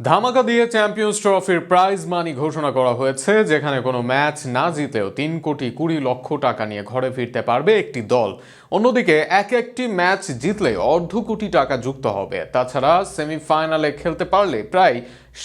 ধামাকা দিয়ে চ্যাম্পিয়ন্স ট্রফির প্রাইজ মানি ঘোষণা করা হয়েছে, যেখানে কোনো ম্যাচ না জিতেও তিন কোটি কুড়ি লক্ষ টাকা নিয়ে ঘরে ফিরতে পারবে একটি দল। অন্যদিকে, এক একটি ম্যাচ জিতলে অর্ধ কোটি টাকা যুক্ত হবে। তাছাড়া সেমিফাইনালে খেলতে পারলে প্রায়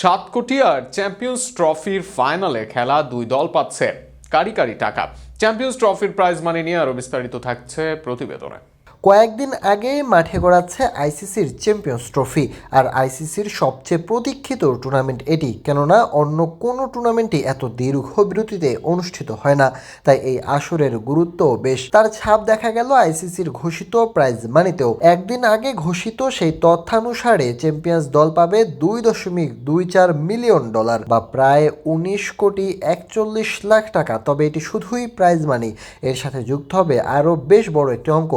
সাত কোটি আর চ্যাম্পিয়ন্স ট্রফির ফাইনালে খেলা দুই দল পাচ্ছে। কারি কারি টাকা। চ্যাম্পিয়ন্স ট্রফির প্রাইজ মানি নিয়ে আরও বিস্তারিত থাকছে প্রতিবেদনে। কয়েকদিন আগে মাঠে গড়াচ্ছে আইসিসির চ্যাম্পিয়ন্স ট্রফি। আর আইসিসির সবচেয়ে প্রতীক্ষিত টুর্নামেন্ট এটি, কেননা অন্য কোনো টুর্নামেন্টই এত দীর্ঘ বিরতিতে অনুষ্ঠিত হয় না। তাই এই আসরের গুরুত্ব বেশ। তার ছাপ দেখা গেল আইসিসির ঘোষিত প্রাইজ মানিতেও। একদিন আগে ঘোষিত সেই তথ্যানুসারে চ্যাম্পিয়ন্স দল পাবে দুই দশমিক দুই চার মিলিয়ন ডলার বা প্রায় উনিশ কোটি একচল্লিশ লাখ টাকা। তবে এটি শুধুই প্রাইজ মানি, এর সাথে যুক্ত হবে আরও বেশ বড় একটি অঙ্ক।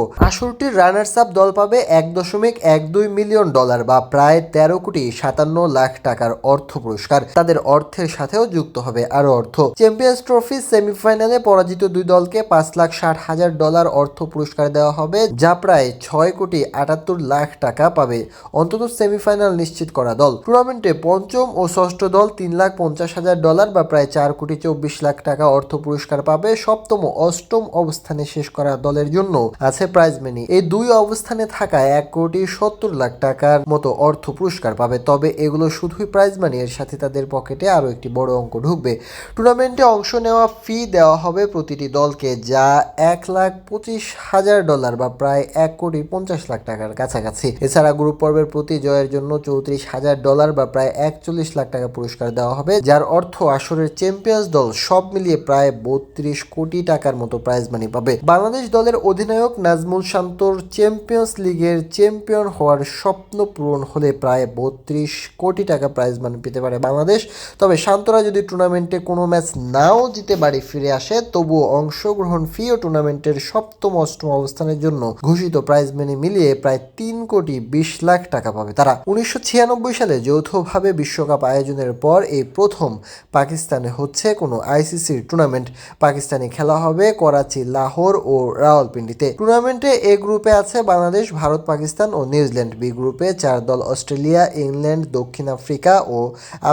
আসরটির রানার্স আপ দল পাবে এক দশমিক এক দুই মিলিয়ন ডলার বা প্রায় তেরো কোটি সাতান্ন লাখ টাকার অর্থ পুরস্কার। তাদের অর্থের সাথেও যুক্ত হবে আরও অর্থ। চ্যাম্পিয়ন্স ট্রফি সেমিফাইনালে পরাজিত দুই দলকে পাঁচ লাখ ষাট হাজার ডলার অর্থ পুরস্কার দেওয়া হবে, যা প্রায় ছয় কোটি আটাত্তর লাখ টাকা পাবে, অন্তত সেমিফাইনাল নিশ্চিত করা দল। টুর্নামেন্টে পঞ্চম ও ষষ্ঠ দল তিন লাখ পঞ্চাশ হাজার ডলার বা প্রায় চার কোটি চব্বিশ লাখ টাকা অর্থ পুরস্কার পাবে। সপ্তম অষ্টম অবস্থানে শেষ করা দলের জন্য আছে প্রাইজ মানি। এই দুই অবস্থানে থাকা এক কোটি সত্তর লাখ টাকার মতো অর্থ পুরস্কার পাবে। তবে এগুলো শুধুই প্রাইজ মানি এর সাথে তাদের পকেটে আরও একটি বড় অঙ্ক ঢুকবে। টুর্নামেন্টে অংশ নেওয়া ফি দেওয়া হবে প্রতিটি দলকে, যা এক লাখ পঁচিশ হাজার ডলার বা প্রায় এক কোটি পঞ্চাশ লাখ টাকার কাছাকাছি। এছাড়া গ্রুপ পর্বের প্রতি জয়ের জন্য চৌত্রিশ হাজার ডলার বা প্রায় একচল্লিশ লাখ টাকা পুরস্কার দেওয়া হবে, যার অর্থ আসরের চ্যাম্পিয়ন্স দল সব মিলিয়ে প্রায় বত্রিশ কোটি টাকার মতো প্রাইজ মানি পাবে। বাংলাদেশ দলের অধিনায়ক নাজমুল শান্তর চ্যাম্পিয়ন্স লিগের চ্যাম্পিয়ন হওয়ার স্বপ্ন পূরণ হলে প্রায় বত্রিশ কোটি টাকা প্রাইজ মানি পেতে পারে বাংলাদেশ। তবে শান্তরা যদি টুর্নামেন্টে কোনো ম্যাচ নাও জিতে বাড়ি ফিরে আসে, তবুও অংশগ্রহণ ফি ও টুর্নামেন্টের সপ্তম অষ্টম অবস্থানের জন্য ঘোষিত প্রাইজ মানি মিলিয়ে প্রায় তিন কোটি বিশ লাখ টাকা পাবে তারা। উনিশশো ছিয়ানব্বই সালে যৌথভাবে বিশ্বকাপ আয়োজনের পর এই প্রথম পাকিস্তানে হচ্ছে কোনো আইসিসির টুর্নামেন্ট পাকিস্তানে খেলা হবে করাচি, লাহোর ও রাওয়ালপিন্ডিতে। টুর্নামেন্টে এ গ্রুপে আছে বাংলাদেশ, ভারত, পাকিস্তান ও নিউজিল্যান্ড। বি গ্রুপে চার দল অস্ট্রেলিয়া, ইংল্যান্ড, দক্ষিণ আফ্রিকা ও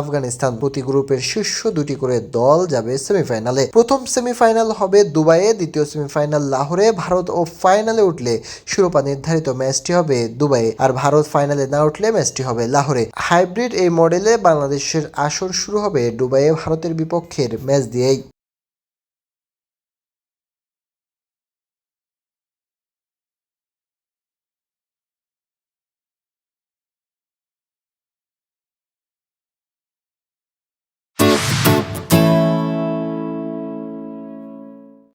আফগানিস্তান। প্রতি গ্রুপের শীর্ষ দুটি করে দল যাবে সেমিফাইনালে। প্রথম সেমিফাইনাল হবে দুবাইয়ে, দ্বিতীয় সেমিফাইনাল লাহোরে। ভারত ও ফাইনালে উঠলে শিরোপা নির্ধারিত ম্যাচটি হবে দুবাইয়ে। আর ভারত ফাইনালে না উঠলে ম্যাচটি হবে লাহোরে। হাইব্রিড এই মডেলে বাংলাদেশের আসর শুরু হবে দুবাইয়ে, ভারতের বিপক্ষের ম্যাচ দিয়েই।